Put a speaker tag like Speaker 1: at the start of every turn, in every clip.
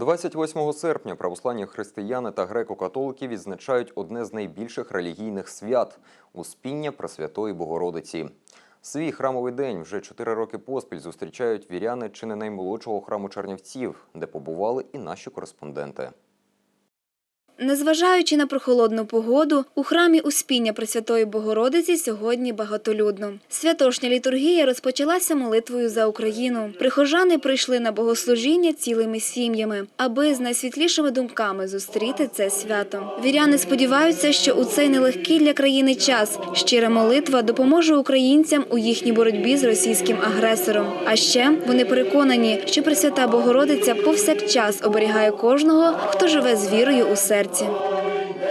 Speaker 1: 28 серпня православні християни та греко-католики відзначають одне з найбільших релігійних свят – Успіння Пресвятої Богородиці. Свій храмовий день вже чотири роки поспіль зустрічають віряни чи не наймолодшого храму Чернівців, де побували і наші кореспонденти.
Speaker 2: Незважаючи на прохолодну погоду, у храмі Успіння Пресвятої Богородиці сьогодні багатолюдно. Святошня літургія розпочалася молитвою за Україну. Прихожани прийшли на богослужіння цілими сім'ями, аби з найсвітлішими думками зустріти це свято. Віряни сподіваються, що у цей нелегкий для країни час щира молитва допоможе українцям у їхній боротьбі з російським агресором. А ще вони переконані, що Пресвята Богородиця повсякчас оберігає кожного, хто живе з вірою у серці.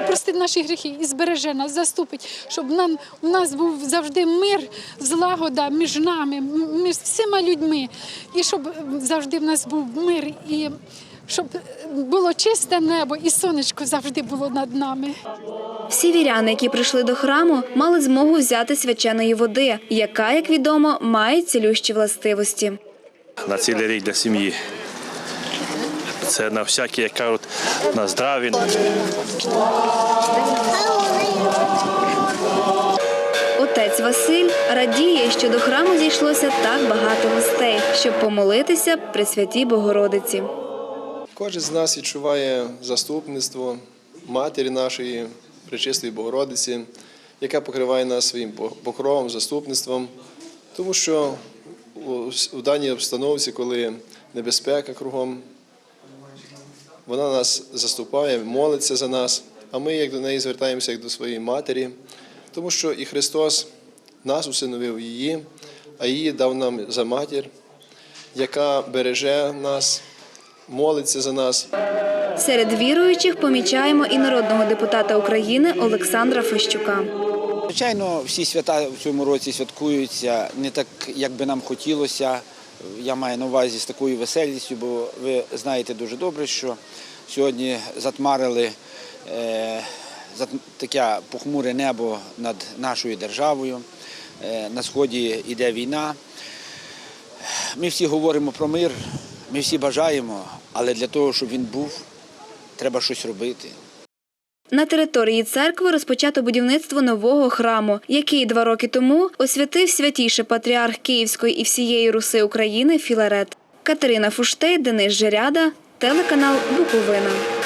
Speaker 3: Простить наші гріхи і збереже нас, заступить, щоб нам у нас був завжди мир, злагода між нами, між всіма людьми, і щоб завжди в нас був мир, і щоб було чисте небо, і сонечко завжди було над нами.
Speaker 2: Всі віряни, які прийшли до храму, мали змогу взяти свяченої води, яка, як відомо, має цілющі властивості.
Speaker 4: на цілий рік для сім'ї. Це на всякі, як кажуть, на здраві.
Speaker 2: Отець Василь радіє, що до храму зійшлося так багато гостей, щоб помолитися при святій Богородиці.
Speaker 5: Кожен з нас відчуває заступництво матері нашої Пречистої Богородиці, яка покриває нас своїм покровом, заступництвом, тому що у- у даній обстановці, коли небезпека кругом, вона нас заступає, молиться за нас, а ми як до неї звертаємося як до своєї матері, тому що і Христос нас усиновив її, а її дав нам за матір, яка береже нас, молиться за нас.
Speaker 2: Серед віруючих помічаємо і народного депутата України Олександра Фещука.
Speaker 6: Звичайно, всі свята в цьому році святкуються не так, як би нам хотілося. Я маю на увазі з такою веселістю, бо ви знаєте дуже добре, що сьогодні затмарили е, таке похмуре небо над нашою державою. Е, на сході йде війна. Ми всі говоримо про мир, ми всі бажаємо, але для того, щоб він був, треба щось робити.
Speaker 2: На території церкви розпочато будівництво нового храму, який два роки тому освятив святіший патріарх Київської і всієї Руси України Філарет. Катерина Фуштей, Денис Жеряда, телеканал Буковина.